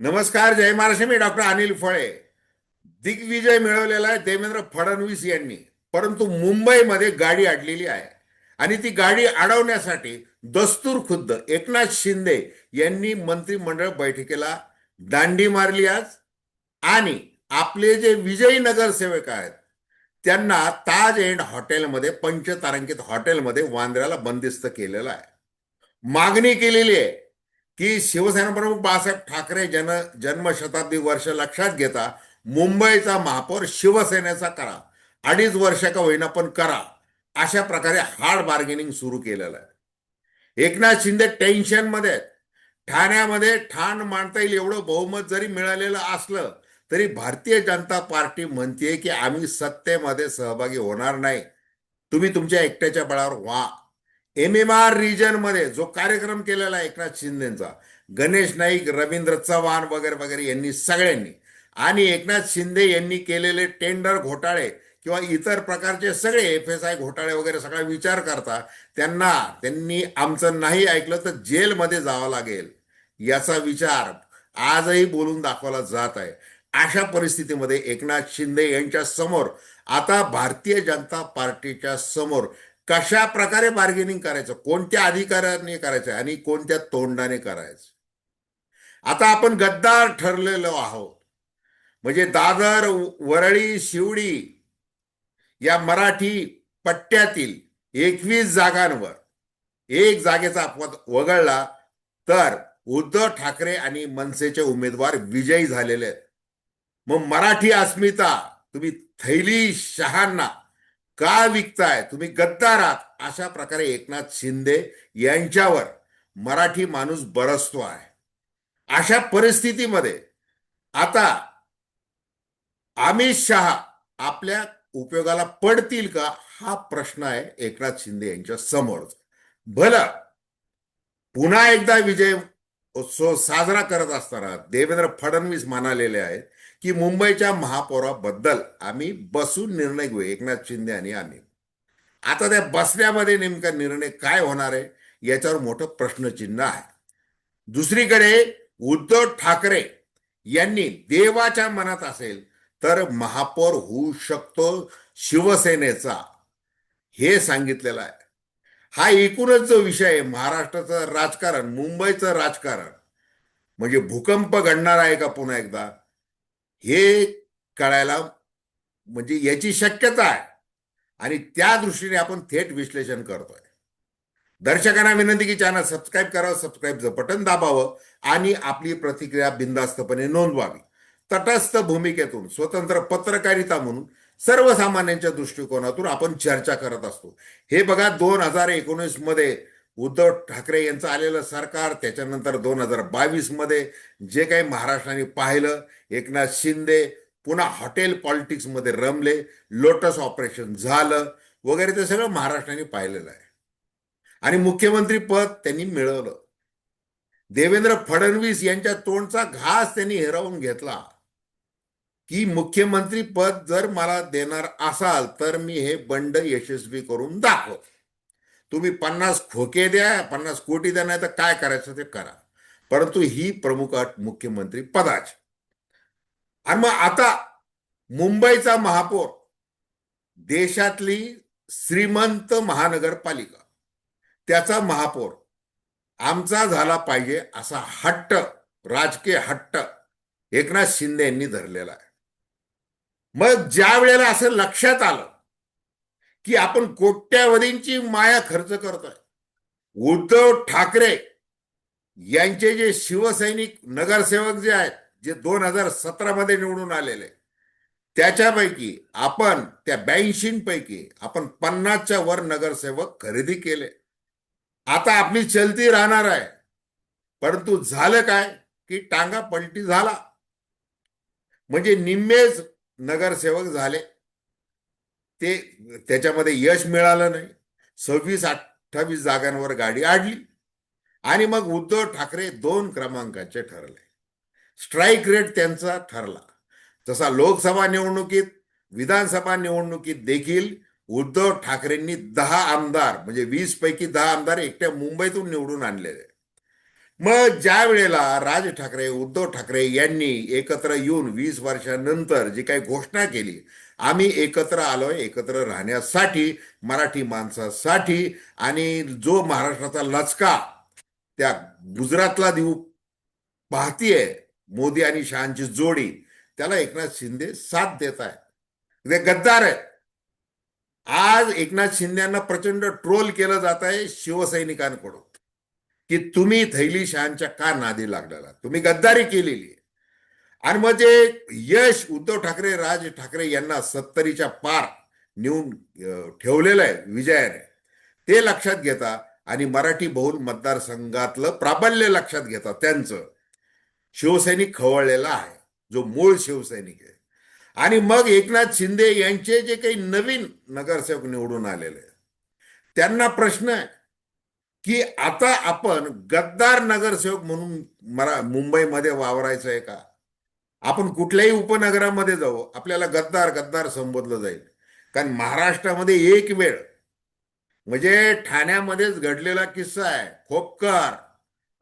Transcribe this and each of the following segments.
नमस्कार जय महाराष्ट्र मी डॉक्टर अनिल फळे. दिग्विजय मिळवलेला आहे देवेंद्र फडणवीस यांनी. परंतु मुंबईमध्ये गाडी अडलेली आहे. आणि ती गाडी अडवण्यासाठी दस्तूर खुद्द एकनाथ शिंदे यांनी मंत्रिमंडळ बैठकीला दांडी मारली आज. आणि आपले जे विजयी नगरसेवक आहेत त्यांना ताज एंड हॉटेलमध्ये पंचतारांकित हॉटेलमध्ये वांद्र्याला बंदिस्त केलेलं आहे. मागणी केलेली आहे की शिवसेना प्रमुख बाळासाहेब ठाकरे जन जन्मशताब्दी वर्ष लक्षात घेता मुंबईचा महापौर शिवसेनेचा करा. अडीच वर्ष का होईना पण करा. अशा प्रकारे हार्ड बार्गेनिंग सुरू केलेलं आहे. एकनाथ शिंदे टेन्शनमध्ये आहेत. ठाण्यामध्ये ठाण मांडता येईल एवढं बहुमत जरी मिळालेलं असलं तरी भारतीय जनता पार्टी म्हणते की आम्ही सत्तेमध्ये सहभागी होणार नाही. तुम्ही तुमच्या एकट्याच्या बळावर व्हा. एम एम आर रिजनमध्ये जो कार्यक्रम केलेला एकनाथ शिंदेचा गणेश नाईक रवींद्र चव्हाण वगैरे वगैरे यांनी सगळ्यांनी. आणि एकनाथ शिंदे यांनी केलेले टेंडर घोटाळे किंवा इतर प्रकारचे सगळे एफ एस आय घोटाळे वगैरे सगळा विचार करता त्यांना त्यांनी आमचं नाही ऐकलं तर जेलमध्ये जावं लागेल याचा विचार आजही बोलून दाखवला जात आहे. अशा परिस्थितीमध्ये एकनाथ शिंदे यांच्या समोर आता भारतीय जनता पार्टीच्या समोर कशा प्रकारे बार्गेनिंग करायचं? कोणत्या अधिकाऱ्याने करायचं? आणि कोणत्या तोंडाने करायचं? आता आपण गद्दार ठरलेलो आहोत. म्हणजे दादर वरळी शिवडी या मराठी पट्ट्यातील एकवीस जागांवर एक जागेचा अपवाद वगळला तर उद्धव ठाकरे आणि मनसेचे उमेदवार विजयी झालेले आहेत. मग मराठी अस्मिता तुम्ही थैली शहांना का विकताय? तुम्ही गद्दार आहात. अशा प्रकारे एकनाथ शिंदे यांच्यावर मराठी माणूस बरसतो आहे. अशा परिस्थितीमध्ये आता अमित शहा आपल्या उपयोगाला पडतील का? हा प्रश्न आहे एकनाथ शिंदे यांच्या समोर भलं पुन्हा एकदा विजय उत्सव साजरा करत असताना देवेंद्र फडणवीस म्हणालेले आहेत की मुंबईच्या महापौराबद्दल आम्ही बसून निर्णय घेऊ. एकनाथ शिंदे आणि आम्ही. आता त्या बसण्यामध्ये नेमका निर्णय काय होणार आहे याच्यावर मोठं प्रश्नचिन्ह आहे. दुसरीकडे उद्धव ठाकरे यांनी देवाच्या मनात असेल तर महापौर होऊ शकतो शिवसेनेचा. हे सांगितलेलं आहे. हा एकूणच जो विषय आहे महाराष्ट्राचं राजकारण मुंबईचं राजकारण म्हणजे भूकंप घडणार आहे का पुन्हा एकदा? हे कळायला म्हणजे याची शक्यता आहे. आणि त्या दृष्टीने आपण थेट विश्लेषण करतोय. दर्शकांना विनंती की चॅनल सबस्क्राईब करावं सबस्क्राईबचं बटन दाबावं आणि आपली प्रतिक्रिया बिंदास्तपणे नोंदवावी. तटस्थ भूमिकेतून स्वतंत्र पत्रकारिता म्हणून सर्वसामान्यांच्या दृष्टिकोनातून आपण चर्चा करत असतो. हे बघा दोन हजार एकोणीसमध्ये उद्धव ठाकरे यांचं आलेलं सरकार त्याच्यानंतर दोन हजार बावीसमध्ये जे काही महाराष्ट्राने पाहिलं एकनाथ शिंदे पुन्हा हॉटेल पॉलिटिक्समध्ये रमले लोटस ऑपरेशन झालं वगैरे ते सगळं महाराष्ट्राने पाहिलेलं आहे. आणि मुख्यमंत्री पद त्यांनी मिळवलं. देवेंद्र फडणवीस यांच्या तोंडचा घास त्यांनी हिरावून घेतला. की मुख्यमंत्री पद जर मला देणार असाल तर मी हे बंड यशस्वी करून दाखव तुम्ही पन्नास खोके द्या पन्नास कोटी द्या नाही तर काय करायचं ते करा. परंतु ही प्रमुख अट मुख्यमंत्री पदाची. आणि मग आता मुंबईचा महापौर देशातली श्रीमंत महानगरपालिका त्याचा महापौर आमचा झाला पाहिजे असा हट्ट राजकीय हट्ट एकनाथ शिंदे यांनी धरलेला आहे. मग ज्या वेळेला असं लक्षात आलं की आपण कोट्यावधींची माया खर्च करतोय. उद्धव ठाकरे यांचे जे शिवसैनिक नगरसेवक जे आहेत जे दोन हजार सतरा मध्ये निवडून आलेले त्याच्यापैकी आपण त्या ब्याऐंशी पैकी आपण पन्नासच्या वर नगरसेवक खरेदी केले. आता आपली चलती राहणार आहे. परंतु झालं काय? की टांगा पलटी झाला. म्हणजे निम्मेच नगरसेवक झाले. ते त्याच्यामध्ये यश मिळालं नाही. सव्वीस अठ्ठावीस जागांवर गाडी आडली. आणि मग उद्धव ठाकरे दोन क्रमांकाचे ठरले. स्ट्राईक रेट त्यांचा ठरला. जसा लोकसभा निवडणुकीत विधानसभा निवडणुकीत देखील उद्धव ठाकरेंनी दहा आमदार म्हणजे वीस पैकी दहा आमदार एकट्या मुंबईतून निवडून आणलेले. मग ज्या वेळेला राज ठाकरे उद्धव ठाकरे यांनी एकत्र येऊन वीस वर्षानंतर जी काही घोषणा केली आम्ही एकत्र आलोय एकत्र राहण्यासाठी मराठी माणसासाठी आणि जो महाराष्ट्राचा लचका त्या गुजरातला देऊ पाहतीये मोदी आणि शहांची जोडी त्याला एकनाथ शिंदे साथ देत आहे ते गद्दार आहे आज एकनाथ शिंदेना प्रचंड ट्रोल केलं जात आहे शिवसैनिकांकडून की तुम्ही थैली शहांच्या का नादी लागलेला? तुम्ही गद्दारी केलेली आणि मग जे यश उद्धव ठाकरे राज ठाकरे यांना सत्तरीच्या पार नेऊन ठेवलेलं आहे विजयाने ते लक्षात घेता आणि मराठी बहुल मतदारसंघातलं प्राबल्य लक्षात घेता त्यांचं. शिवसैनिक खवळलेला आहे जो मूळ शिवसैनिक आहे. आणि मग एकनाथ शिंदे यांचे जे काही नवीन नगरसेवक निवडून आलेले त्यांना प्रश्न आहे की आता आपण गद्दार नगरसेवक म्हणून मरा मुंबईमध्ये वावरायचं आहे का? आपण कुठल्याही उपनगरामध्ये जाऊ आपल्याला गद्दार गद्दार संबोधलं जाईल. कारण महाराष्ट्रामध्ये एक वेळ म्हणजे ठाण्यामध्येच घडलेला किस्सा आहे खोपकर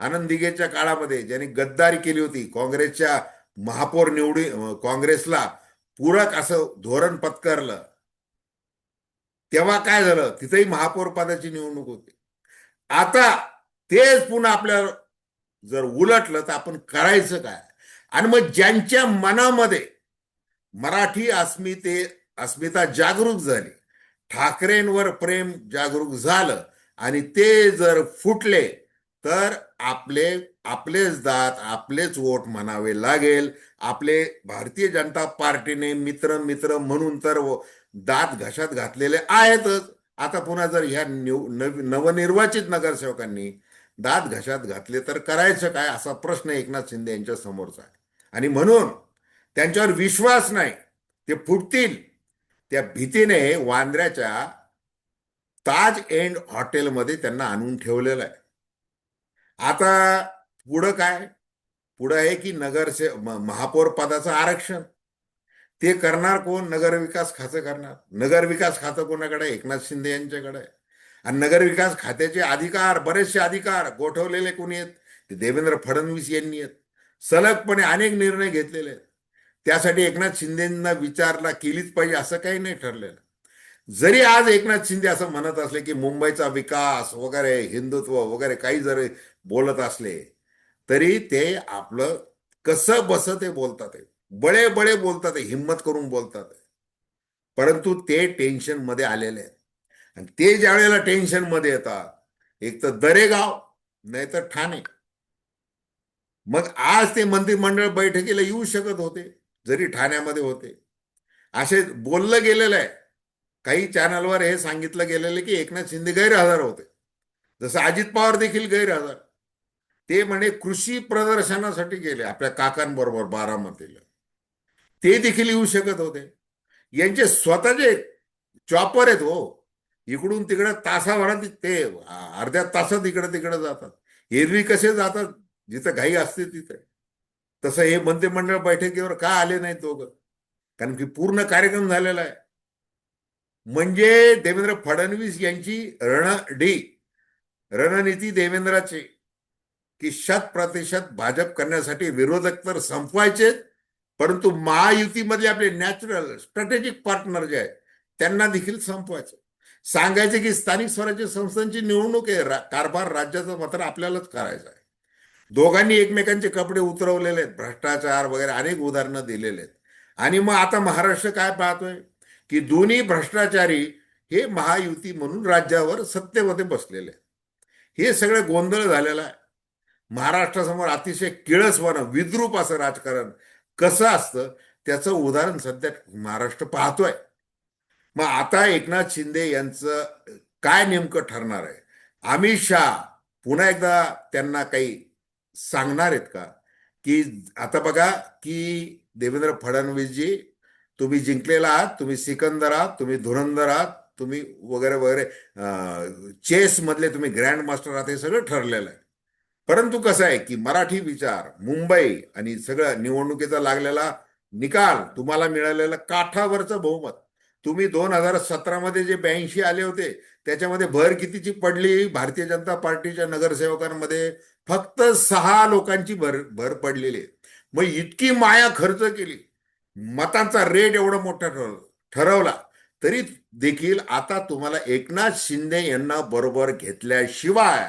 आनंदिगेच्या काळामध्ये ज्यांनी गद्दारी केली होती काँग्रेसच्या महापौर निवडी काँग्रेसला पूरक असं धोरण पत्करलं. तेव्हा काय झालं? तिथेही महापौर पदाची निवडणूक होती. आता तेच पुन्हा आपल्या जर उलटलं तर आपण करायचं काय? आणि मग ज्यांच्या मनामध्ये मराठी अस्मिते अस्मिता जागरूक झाली ठाकरेंवर प्रेम जागरूक झालं आणि ते जर फुटले तर आपले आपलेच दात आपलेच वोट म्हणावे लागेल. आपले भारतीय जनता पार्टीने मित्र मित्र म्हणून तर दात घशात घातलेले आहेतच. आता पुन्हा जर ह्या नव- नवनिर्वाचित नगरसेवकांनी दात घशात घातले तर करायचं काय? असा प्रश्न एकनाथ शिंदे यांच्या समोरचा आहे. आणि म्हणून त्यांच्यावर विश्वास नाही. ते फुटतील. त्या भीतीने वांद्र्याच्या ताज एंड हॉटेलमध्ये त्यांना आणून ठेवलेलं आहे. आता पुढं काय? पुढं आहे की नगरसे म- महापौर पदाचं आरक्षण. ते करणार कोण? नगर विकास खातं करणार. नगर विकास खातं कोणाकडे? एकनाथ शिंदे यांच्याकडे. आणि नगर विकास खात्याचे अधिकार बरेचसे अधिकार गोठवलेले कोणी आहेत? ते देवेंद्र फडणवीस यांनी आहेत. सलगपणे अनेक निर्णय घेतलेले आहेत. त्यासाठी एकनाथ शिंदेना विचारला केलीच पाहिजे असं काही नाही ठरलेलं. जरी आज एकनाथ शिंदे असं म्हणत असले की मुंबईचा विकास वगैरे हिंदुत्व वगैरे काही जरी बोलत असले तरी ते आपलं कसं बस ते बोलतात आहे. बळे बळे बोलतात हिंमत करून बोलतात परंतु ते टेन्शनमध्ये आलेले आहेत. आणि ते ज्या वेळेला टेन्शनमध्ये येतात एक तर दरेगाव नाही तर ठाणे. मग आज ते मंत्रिमंडळ बैठकीला येऊ शकत होते जरी ठाण्यामध्ये होते. असे बोललं गेलेलं आहे. काही चॅनलवर हे सांगितलं गेलेलं की एकनाथ शिंदे गैरहजर होते. जसं अजित पवार देखील गैरहजर. ते म्हणे कृषी प्रदर्शनासाठी गेले आपल्या काकांबरोबर बारामतीला. ते देखील येऊ शकत होते. यांचे स्वतःचे चॉपर आहेत हो इकडून तिकडं तासाभरात ते अर्ध्या तासात इकडं तिकडं जातात. एरवी कसे जातात? जिथं घाई असते तिथे. तसं हे मंत्रिमंडळ बैठकीवर का आले नाही तो कारण की पूर्ण कार्यक्रम झालेला आहे. म्हणजे देवेंद्र फडणवीस यांची रणडी रणनीती देवेंद्राची की शत प्रतिशत भाजप करण्यासाठी विरोधक तर संपवायचे परंतु महायुतीमध्ये आपले नॅचरल स्ट्रॅटेजिक पार्टनर जे आहेत त्यांना देखील संपवायचे. सांगायचे की स्थानिक स्वराज्य संस्थांची निवडणूक आहे रा- कारभार राज्याचा मात्र आपल्यालाच करायचा आहे. दोघांनी एकमेकांचे कपडे उतरवलेले आहेत भ्रष्टाचार वगैरे अनेक उदाहरणं दिलेले आहेत. आणि मग आता महाराष्ट्र काय पाहतोय? की दोन्ही भ्रष्टाचारी हे महायुती म्हणून राज्यावर सत्तेमध्ये बसलेले आहेत. हे सगळं गोंधळ झालेला आहे. महाराष्ट्रासमोर अतिशय किळसवानं विद्रूप असं राजकारण कसं असतं? त्याचं उदाहरण सध्या महाराष्ट्र पाहतोय. मग आता एकनाथ शिंदे यांचं काय नेमकं ठरणार आहे? अमित शहा पुन्हा एकदा त्यांना काही सांगणार आहेत का? की आता बघा की देवेंद्र फडणवीसजी तुम्ही जिंकलेला आहात तुम्ही सिकंदर आहात तुम्ही धुरंधर आहात तुम्ही वगैरे वगैरे चेस मधले तुम्ही ग्रँड मास्टर आहात हे सगळं ठरलेलं आहे. परंतु कसं आहे की मराठी विचार मुंबई आणि सगळं निवडणुकीचा लागलेला निकाल तुम्हाला मिळालेलं काठावरचं बहुमत. तुम्ही दोन हजार सतरामध्ये जे ब्याऐंशी आले होते त्याच्यामध्ये भर कितीची पडली? भारतीय जनता पार्टीच्या नगरसेवकांमध्ये फक्त सहा लोकांची भर भर पडलेली मग इतकी माया खर्च केली. मतांचा रेट एवढा मोठा ठरवला ठरवला. तरी देखील आता तुम्हाला एकनाथ शिंदे यांना बरोबर घेतल्याशिवाय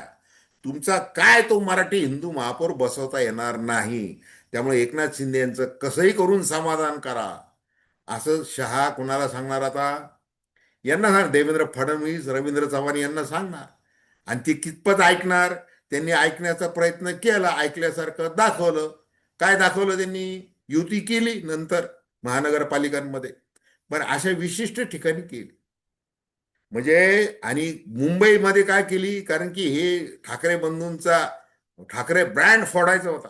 तुमचा काय तो मराठी हिंदू महापौर बसवता येणार नाही? त्यामुळे एकनाथ शिंदे यांचं कसंही करून समाधान करा. असं शहा कुणाला सांगणार आता? यांना सांग देवेंद्र फडणवीस रवींद्र चव्हाण यांना सांगणार. आणि ते कितपत ऐकणार? त्यांनी ऐकण्याचा प्रयत्न केला ऐकल्यासारखं दाखवलं. काय दाखवलं त्यांनी? युती केली नंतर महानगरपालिकांमध्ये. पण अशा विशिष्ट ठिकाणी केली. म्हणजे आणि मुंबईमध्ये काय केली? कारण की हे ठाकरे बंधूंचा ठाकरे ब्रँड फोडायचा होता.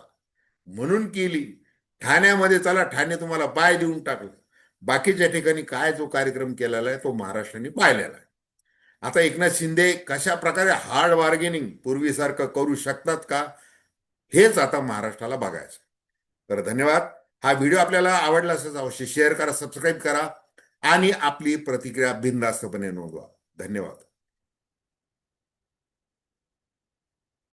म्हणून केली. ठाण्यामध्ये चला ठाणे तुम्हाला बाय देऊन टाकलं. बाकीच्या ठिकाणी काय जो कार्यक्रम केलेला आहे तो महाराष्ट्राने पाहिलेला आहे. आता एकनाथ शिंदे कशा प्रकारे हार्ड बार्गेनिंग पूर्वीसारखं करू शकतात का? हेच आता महाराष्ट्राला बघायचं तर धन्यवाद. हा व्हिडिओ आपल्याला आवडला असेल अवश्य शेअर करा सबस्क्राईब करा आणि आपली प्रतिक्रिया बिनधास्तपणे नोंदवा. धन्यवाद.